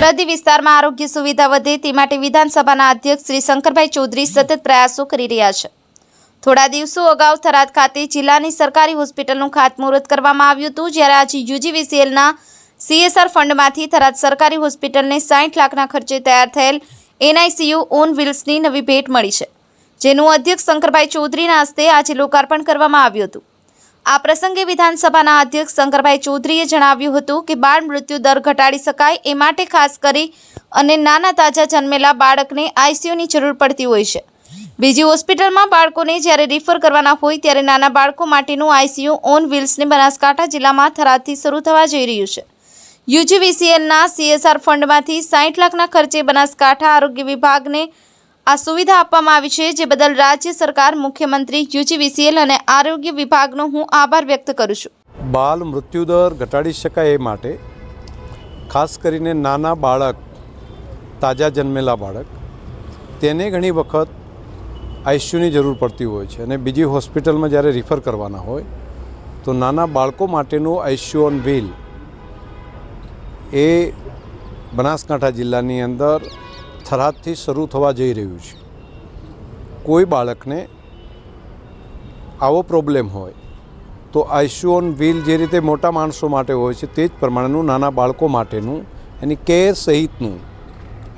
સરહદી વિસ્તારમાં આરોગ્ય સુવિધા વધે તે માટે વિધાનસભાના અધ્યક્ષ શ્રી શંકરભાઈ ચૌધરી સતત પ્રયાસો કરી રહ્યા છે. થોડા દિવસો અગાઉ થરાદ ખાતે જિલ્લાની સરકારી હોસ્પિટલનું ખાતમુહૂર્ત કરવામાં આવ્યું હતું, જ્યારે આજે યુજીવીસીએલના સીએસઆર ફંડમાંથી થરાદ સરકારી હોસ્પિટલને સાઠ લાખના ખર્ચે તૈયાર થયેલ એનઆઈસીયુ ઓન વ્હીલ્સની નવી ભેટ મળી છે, જેનું અધ્યક્ષ શંકરભાઈ ચૌધરીના હસ્તે આજે લોકાર્પણ કરવામાં આવ્યું હતું. આ પ્રસંગે વિધાનસભાના અધ્યક્ષ શંકરભાઈ ચૌધરીએ જણાવ્યું હતું કે બાળ મૃત્યુ દર ઘટાડી શકાય એ માટે ખાસ કરી અને નાના તાજા જન્મેલા બાળકને આઈસીયુની જરૂર પડતી હોય છે. બીજી હોસ્પિટલમાં બાળકોને જ્યારે રિફર કરવાના હોય ત્યારે નાના બાળકો માટેનું આઈસીયુ ઓન વ્હીલ્સને બનાસકાંઠા જિલ્લામાં થરાદથી શરૂ થવા જઈ રહ્યું છે. યુજીવીસીએલના સીએસઆર ફંડમાંથી સાઠ લાખના ખર્ચે બનાસકાંઠા આરોગ્ય વિભાગને આ સુવિધા આપવામાં આવી છે, જે બદલ રાજ્ય સરકાર, મુખ્યમંત્રી, યુજીવીસીએલ અને આરોગ્ય વિભાગનો હું આભાર વ્યક્ત કરું છું. બાલ મૃત્યુદર ઘટાડી શકાય એ માટે ખાસ કરીને નાના બાળક, તાજા જન્મેલા બાળક, તેને ઘણી વખત આઈસીયુની જરૂર પડતી હોય છે અને બીજી હોસ્પિટલમાં જ્યારે રિફર કરવાના હોય, તો નાના બાળકો માટેનું આઈસીયુ ઓન વ્હીલ એ બનાસકાંઠા જિલ્લાની અંદર થરાદથી શરૂ થવા જઈ રહ્યું છે. કોઈ બાળકને આવો પ્રોબ્લેમ હોય, તો આઈસ્યુ ઓન વ્હીલ જે રીતે મોટા માણસો માટે હોય છે, તે જ પ્રમાણેનું નાના બાળકો માટેનું એની કેર સહિતનું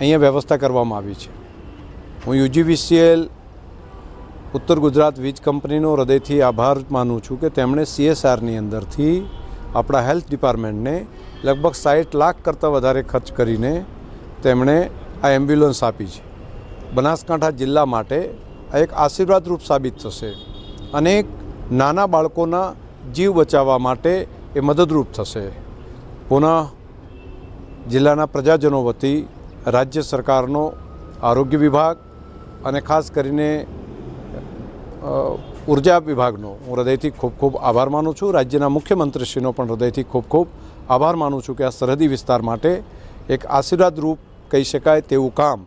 અહીંયા વ્યવસ્થા કરવામાં આવી છે. હું યુજીવીસીએલ, ઉત્તર ગુજરાત વીજ કંપનીનો હૃદયથી આભાર માનું છું કે તેમણે સીએસઆરની અંદરથી આપણા હેલ્થ ડિપાર્ટમેન્ટને લગભગ સાઠ લાખ કરતાં વધારે ખર્ચ કરીને તેમણે આ એમ્બ્યુલન્સ આપી છે. બનાસકાંઠા જિલ્લા માટે આ એક આશીર્વાદરૂપ સાબિત થશે. અનેક નાના બાળકોના જીવ બચાવવા માટે એ મદદરૂપ થશે. પુનઃ જિલ્લાના પ્રજાજનો વતી રાજ્ય સરકારનો આરોગ્ય વિભાગ અને ખાસ કરીને ઊર્જા વિભાગનો હું હૃદયથી ખૂબ ખૂબ આભાર માનું છું. રાજ્યના મુખ્યમંત્રીશ્રીનો પણ હૃદયથી ખૂબ ખૂબ આભાર માનું છું કે આ સરહદી વિસ્તાર માટે એક આશીર્વાદરૂપ કહી શકાય તેવું કામ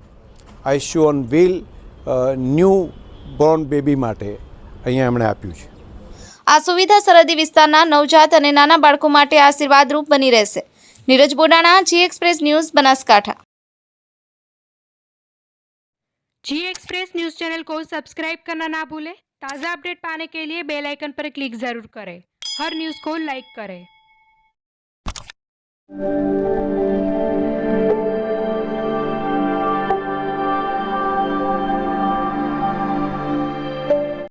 ICU on wheel new born baby માટે અહીંયા એમણે આપ્યું છે આ સુવિધા સરહદી વિસ્તારના નવજાત અને નાના બાળકો માટે આશીર્વાદરૂપ બની રહેશે Neeraj Bodana G express news Banaskantha G express news channel को सब्सक्राइब करना ना भूलें ताज़ा अपडेट पाने के लिए बेल आइकन पर क्लिक ज़रूर करें हर न्यूज़ को लाइक करें